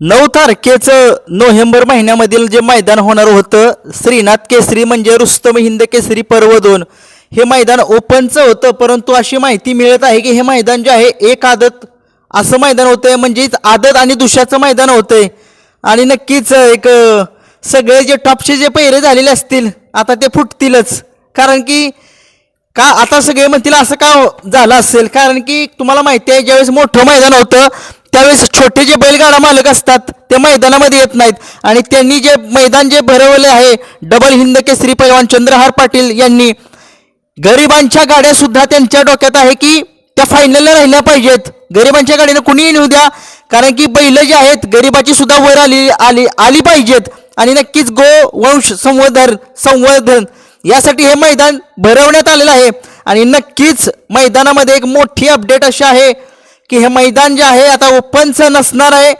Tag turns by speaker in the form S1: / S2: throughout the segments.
S1: नऊ तारखेचं नोव्हेंबर महिन्यामधील जे मैदान होणार होतं श्रीनाथ केसरी म्हणजे रुस्तम हिंद केसरी पर्व दोन. हे मैदान ओपनचं होतं परंतु अशी माहिती मिळत आहे की हे मैदान जे आहे एक आदत. असं मैदान होतंय म्हणजेच आदत आणि दुसऱ्याचं मैदान होतंय. आणि नक्कीच एक सगळे जे टॉपचे जे पहिरे झालेले असतील आता ते फुटतीलच. कारण की का आता सगळे म्हणतील असं का झालं असेल? कारण की तुम्हाला माहिती आहे ज्यावेळेस मोठं मैदान होतं त्यावेळेस छोटे जे बैलगाडा मालक असतात ते मैदानामध्ये येत नाहीत. आणि त्यांनी जे मैदान जे भरवले आहे डबल हिंद केसरी पैलवान चंद्रहार पाटील यांनी गरिबांच्या गाड्या सुद्धा त्यांच्या डोक्यात आहे की त्या फायनलला राहिल्या पाहिजेत. गरिबांच्या गाडीनं कुणीही नेऊ द्या कारण की बैल जे आहेत गरिबाची सुद्धा वर आली आली आली पाहिजेत. आणि नक्कीच गो वंश संवर्धन संवर्धन यासाठी हे मैदान भरवण्यात आलेलं आहे. आणि नक्कीच मैदानामध्ये एक मोठी अपडेट अशी आहे की हे मैदान जे आहे आता ओपनचं नसणार आहे.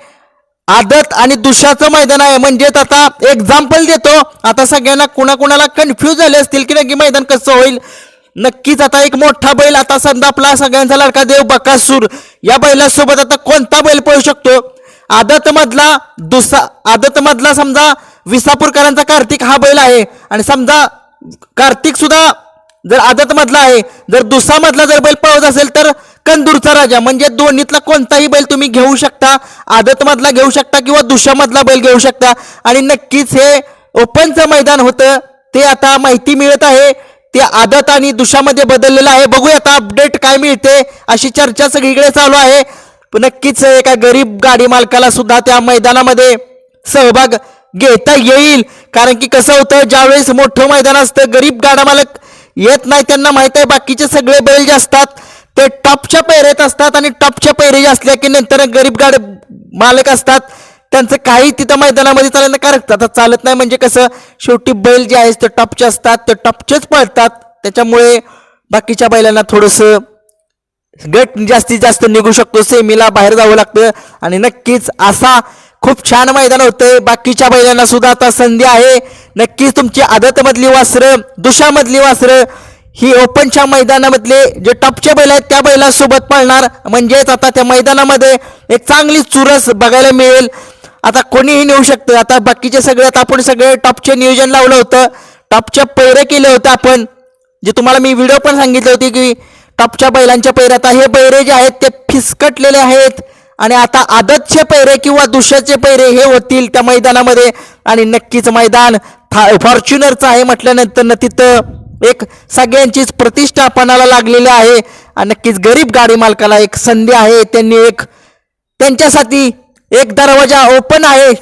S1: आदत आणि दुसऱ्याचं मैदान आहे. म्हणजेच आता एक्झाम्पल देतो. आता सगळ्यांना कुणाकुणाला कन्फ्यूज झाले असतील की नक्की मैदान कसं होईल? नक्कीच आता एक मोठा बैल आता समजा आपला सगळ्यांचा लाडका देव बकासूर. या बैलासोबत आता कोणता बैल पळू शकतो? आदत मधला दुसरा आदत मधला समजा विसापूरकरांचा कार्तिक हा बैल आहे. आणि समजा कार्तिक सुद्धा जर आदत मधला आहे जर दुसरा मधला जर बैल पळवत असेल तर कंदूरचा राजा. म्हणजे दोन्हीतला कोणताही बैल तुम्ही घेऊ शकता आदतमधला घेऊ शकता किंवा दुशामधला बैल घेऊ शकता. आणि नक्कीच हे ओपनचं मैदान होतं ते आता माहिती मिळत आहे. ते आदत आणि दुशामध्ये बदललेलं आहे. बघूया आता अपडेट काय मिळते अशी चर्चा सगळीकडे चालू आहे. नक्कीच एका गरीब गाडी मालकाला सुद्धा त्या मैदानामध्ये सहभाग घेता येईल. कारण की कसं होतं ज्यावेळेस मोठं मैदान असतं गरीब गाडा मालक येत नाही त्यांना माहीत आहे बाकीचे सगळे बैल जे असतात ते टॉपच्या पैरेत असतात आणि टॉपच्या पैरे असल्या की नंतर गरीब गाड मालक असतात. त्यांचं काही तिथं मैदानामध्ये चालत कारण आता चालत नाही म्हणजे कसं शेवटी बैल जे आहेत ते टॉपचे असतात ते टॉपचेच पळतात. त्याच्यामुळे बाकीच्या बैलांना थोडंसं गट जास्तीत जास्त निघू शकतो सेमीला बाहेर जावं लागतं. आणि नक्कीच असा खूप छान मैदान होतंय. बाकीच्या बैलांना सुद्धा आता संधी आहे. नक्कीच तुमची आदतमधली वासरं दुशामधली वासरं ही ओपनच्या मैदानामधले जे टॉपचे बैल आहेत त्या बैलासोबत पळणार. म्हणजेच आता त्या मैदानामध्ये एक चांगली चुरस बघायला मिळेल. आता कोणीही नेऊ शकतं. आता बाकीचे सगळे आता आपण सगळे टॉपचे नियोजन लावलं होतं. टॉपच्या पैरे केले होते आपण. जे तुम्हाला मी व्हिडिओ पण सांगितले होते की टॉपच्या बैलांच्या पैरे. आता हे पैरे जे आहेत ते फिसकटलेले आहेत. आणि आता आदतचे पैरे किंवा दुसऱ्याचे पैरे हे होतील त्या मैदानामध्ये. आणि नक्कीच मैदान फॉर्च्युनरचं आहे म्हटल्यानंतर न तिथं एक सगळ्यांचीच प्रतिष्ठा पणाला लागलेली आहे. आणि नक्कीच गरीब गाडी मालकाला एक संधी आहे. त्यांनी एक त्यांच्यासाठी एक दरवाजा ओपन आहे.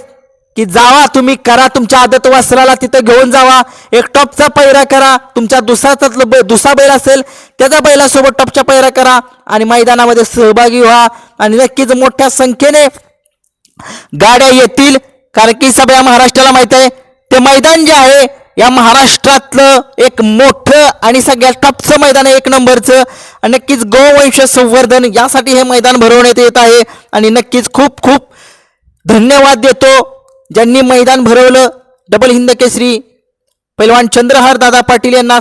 S1: की जावा तुम्ही करा तुमच्या आदत वस्त्राला तिथं घेऊन जावा. एक टॉपचा पैरा करा. तुमच्या दुसऱ्याचातलं बै दुसरा बैल असेल त्याचा बैलासोबत टॉपचा पैरा करा. आणि मैदानामध्ये सहभागी व्हा. आणि नक्कीच मोठ्या संख्येने गाड्या येतील. कारण की सगळ्या महाराष्ट्राला माहीत आहे ते मैदान जे आहे या महाराष्ट्रातलं एक मोठं आणि सगळ्यात टॉपचं मैदान आहे एक नंबरचं. आणि नक्कीच गोवंश संवर्धन यासाठी हे मैदान भरवण्यात येत आहे. आणि नक्कीच खूप खूप धन्यवाद देतो ज्यांनी मैदान भरवलं. डबल हिंद केसरी पैलवान चंद्रहार दादा पाटील यांना.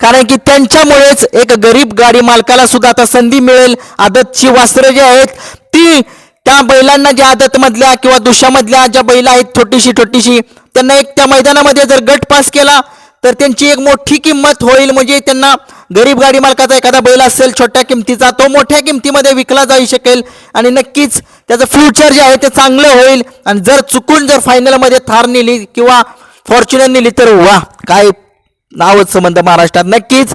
S1: कारण की त्यांच्यामुळेच एक गरीब गाडी मालकाला सुद्धा आता संधी मिळेल. आदतची वासरं जी आहेत ती त्या बैलांना ज्या आदतमधल्या किंवा दुशामधल्या ज्या बैल आहेत छोटीशी छोटीशी त्यांना एक त्या मैदानामध्ये जर गट पास केला तर त्यांची एक मोठी किंमत होईल. म्हणजे त्यांना गरीब गाडी मालकाचा एखादा बैल असेल छोट्या किमतीचा तो मोठ्या किमतीमध्ये विकला जाऊ शकेल. आणि नक्कीच त्याचं फ्युचर जे आहे ते चांगलं होईल. आणि जर चुकून जर फायनलमध्ये थार नेली किंवा फॉर्च्युनर नेली तर वा काय नावच संबंध महाराष्ट्रात. नक्कीच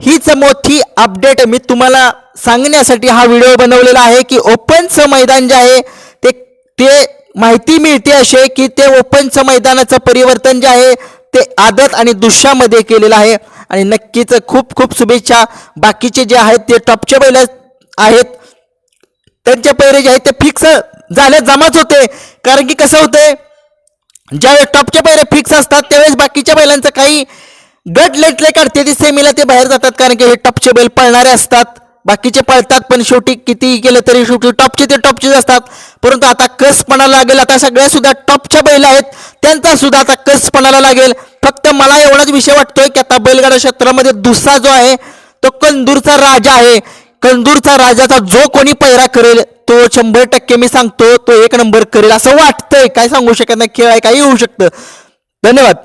S1: हीच मोठी अपडेट मी तुम्हाला सांगण्यासाठी हा व्हिडिओ बनवलेला आहे की ओपनचं मैदान जे आहे ते ते माहिती मिळते असे की ते ओपनचं मैदानाचं परिवर्तन जे आहे ते आदत आणि दुष्यामध्ये केलेलं आहे. आणि नक्कीच खूप खूप शुभेच्छा. बाकीचे जे आहेत ते टॉपचे बैल आहेत. त्यांचे पैरे जे आहेत ते फिक्स झाले जमाच होते. कारण की कसं होते ज्यावेळेस टॉपचे पैरे फिक्स असतात त्यावेळेस बाकीच्या बैलांचं काही गट लटले काढते ती सेमीला ते बाहेर जातात कारण की हे टॉपचे बैल पळणारे असतात. बाकीचे पळतात पण शेवटी कितीही केलं तरी शेवटी टॉपचे ते टॉपचेच असतात. परंतु आता कसपणाला लागेल. आता सगळ्या सुद्धा टॉपच्या बैल आहेत. त्यांचा सुद्धा आता कसपणाला लागेल. फक्त मला एवढाच विषय वाटतोय की आता बैलगाडा क्षेत्रामध्ये दुसरा जो आहे तो कंदूरचा राजा आहे. कंदूरचा राजाचा जो कोणी पैरा करेल तो शंभर टक्के मी सांगतो तो एक नंबर करेल. असं वाटतंय. काय सांगू शकत नाही. खेळ आहे काही होऊ शकतं. धन्यवाद.